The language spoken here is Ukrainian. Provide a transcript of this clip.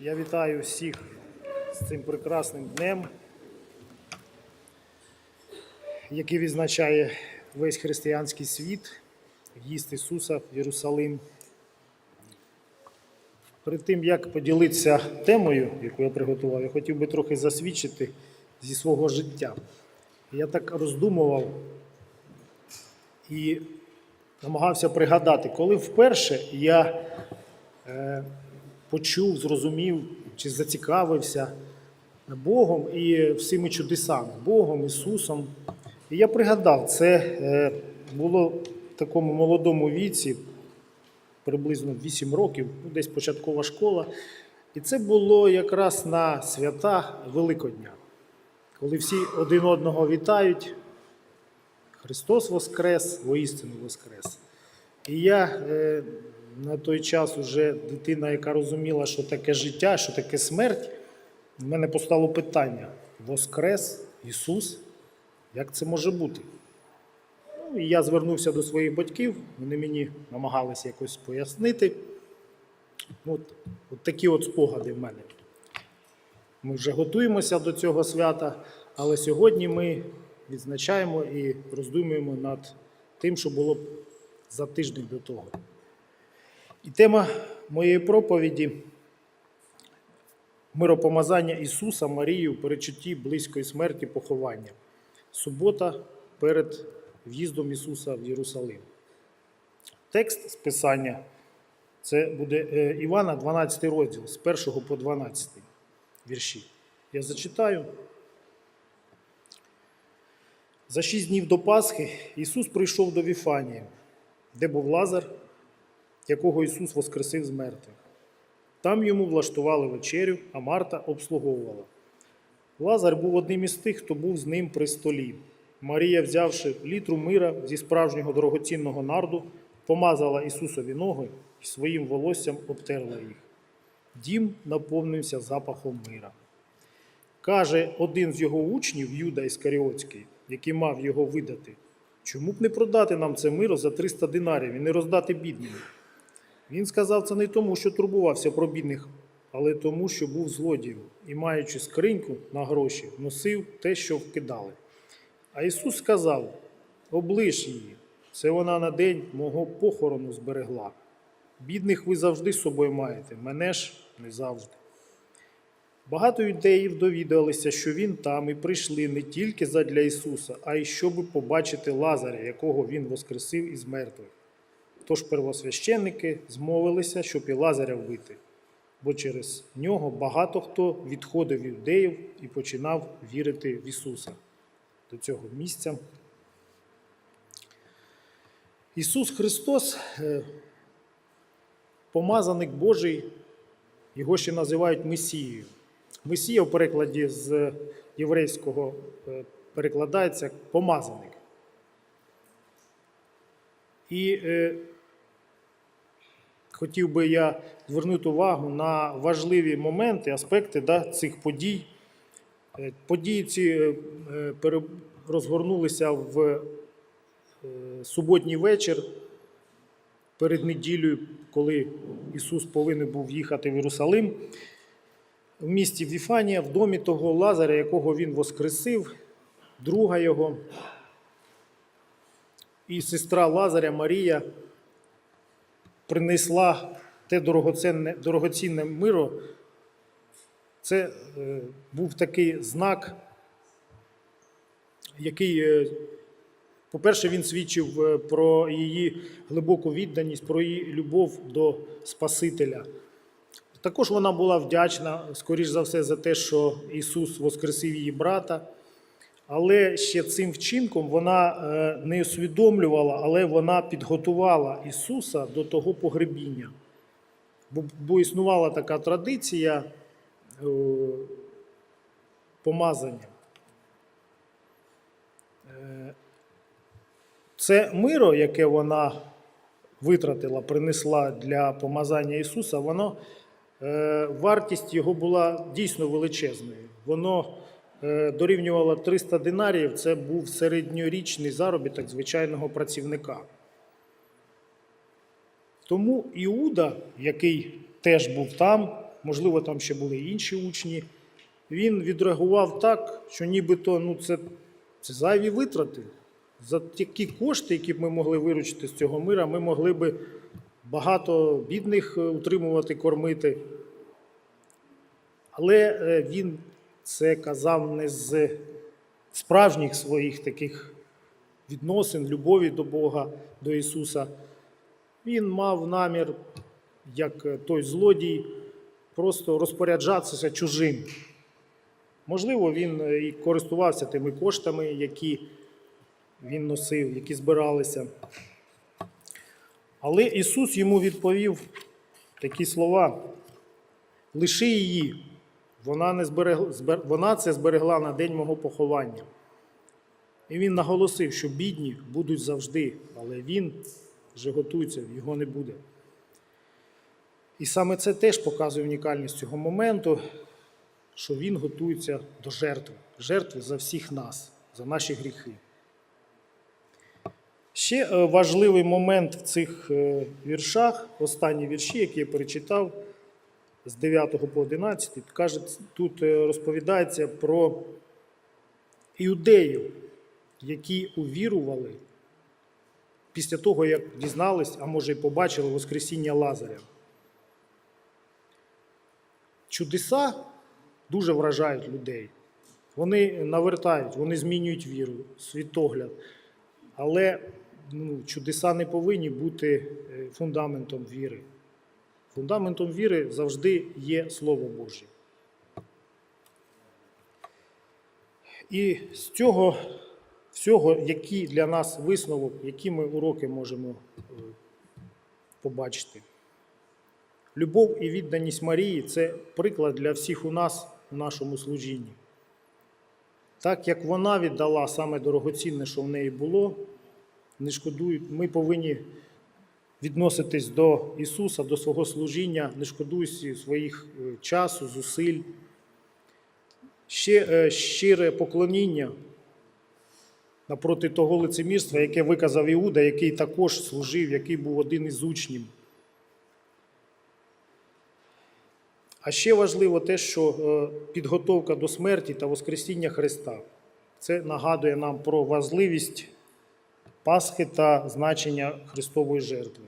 Я вітаю всіх з цим прекрасним днем, який відзначає весь християнський світ, в'їзд Ісуса в Єрусалим. Перед тим, як поділитися темою, яку я приготував, я хотів би трохи засвідчити зі свого життя. Я так роздумував і намагався пригадати, коли вперше я е, почув, зрозумів чи зацікавився Богом і всіми чудесами, Богом, Ісусом. І я пригадав, це е, було в такому молодому віці, приблизно 8 років, ну, десь початкова школа. І це було якраз на свята Великодня, коли всі один одного вітають. Христос Воскрес, воістину Воскрес. І я е, на той час уже дитина, яка розуміла, що таке життя, що таке смерть, в мене постало питання: Воскрес Ісус, як це може бути? Ну, і я звернувся до своїх батьків, вони мені намагалися якось пояснити. От, от такі от спогади в мене. Ми вже готуємося до цього свята, але сьогодні ми відзначаємо і роздумуємо над тим, що було за тиждень до того. І тема моєї проповіді миропомазання Ісуса Марії у перечутті близької смерті поховання. Субота перед в'їздом Ісуса в Єрусалим. Текст з Писання це буде е, Івана, 12 розділ, з 1 по 12 вірші. Я зачитаю. За шість днів до Пасхи Ісус прийшов до Віфанії, де був Лазар, якого Ісус воскресив з мертвих. Там йому влаштували вечерю, а Марта обслуговувала. Лазар був одним із тих, хто був з ним при столі. Марія, взявши літру мира зі справжнього дорогоцінного нарду, помазала Ісусові ноги і своїм волоссям обтерла їх. Дім наповнився запахом мира. Каже один з його учнів, Юда Іскаріотський, який мав його видати, чому б не продати нам це миро за 300 динарів і не роздати бідним? Він сказав це не тому, що турбувався про бідних, але тому, що був злодієм і, маючи скриньку на гроші, носив те, що вкидали. А Ісус сказав: облиш її, це вона на день мого похорону зберегла. Бідних ви завжди з собою маєте, мене ж не завжди. Багато юдеїв довідалися, що він там і прийшли не тільки задля Ісуса, а й щоби побачити Лазаря, якого Він воскресив із мертвих. Тож первосвященники змовилися, щоб і Лазаря вбити, бо через нього багато хто відходив від юдеїв і починав вірити в Ісуса. До цього місця. Ісус Христос, е, помазаник Божий, його ще називають Месією. Месія в перекладі з єврейського е, перекладається помазаник. І е, хотів би я звернути увагу на важливі моменти, аспекти да, цих подій. Е, Події ці е, розгорнулися в е, суботній вечір перед неділею, коли Ісус повинен був їхати в Єрусалим. В місті Віфанія, в домі того Лазаря, якого він воскресив, друга його. І сестра Лазаря Марія принесла те дорогоцінне, дорогоцінне миро. Це е, був такий знак, який, е, по-перше, він свідчив е, про її глибоку відданість, про її любов до Спасителя. Також вона була вдячна, скоріш за все, за те, що Ісус воскресив її брата. Але ще цим вчинком вона е, не усвідомлювала, але вона підготувала Ісуса до того погребіння. Бо, існувала така традиція е, помазання. Е, Це миро, яке вона витратила, принесла для помазання Ісуса, воно, вартість його була дійсно величезною. Воно е, дорівнювало 300 динарів, це був середньорічний заробіток звичайного працівника. Тому Іуда, який теж був там, можливо, там ще були інші учні. Він відреагував так, що нібито ну, це, це зайві витрати. За такі кошти, які б ми могли виручити з цього мира, ми могли би багато бідних е, утримувати, кормити. Але е, він це казав не з справжніх своїх таких відносин, любові до Бога, до Ісуса. Він мав намір, як той злодій, просто розпоряджатися чужим. Можливо, він і користувався тими коштами, які він носив, які збиралися. Але Ісус йому відповів такі слова: лиши її, вона, не зберег... збер- вона це зберегла на день мого поховання. І він наголосив, що бідні будуть завжди, але він вже готується, його не буде. І саме це теж показує унікальність цього моменту, що він готується до жертви, жертви за всіх нас, за наші гріхи. Ще е, важливий момент в цих е, віршах, останні вірші, які я перечитав з 9 по 11, каже, тут е, розповідається про іудеїв, які увірували після того, як дізнались, а може і побачили Воскресіння Лазаря. Чудеса дуже вражають людей. Вони навертають, вони змінюють віру, світогляд. Але ну, чудеса не повинні бути е, фундаментом віри. Фундаментом віри завжди є Слово Боже. І з цього всього, який для нас висновок, які ми уроки можемо е, побачити. Любов і відданість Марії це приклад для всіх у нас у нашому служінні. Так як вона віддала саме дорогоцінне, що в неї було, не шкодують, ми повинні відноситись до Ісуса, до свого служіння, не шкодуючи своїх е, часу, зусиль. Ще е, щире поклоніння напроти того лицемірства, яке виказав Іуда, який також служив, який був один із учнів. А ще важливо те, що е, підготовка до смерті та Воскресіння Христа. Це нагадує нам про важливість Пасхи та значення Христової жертви.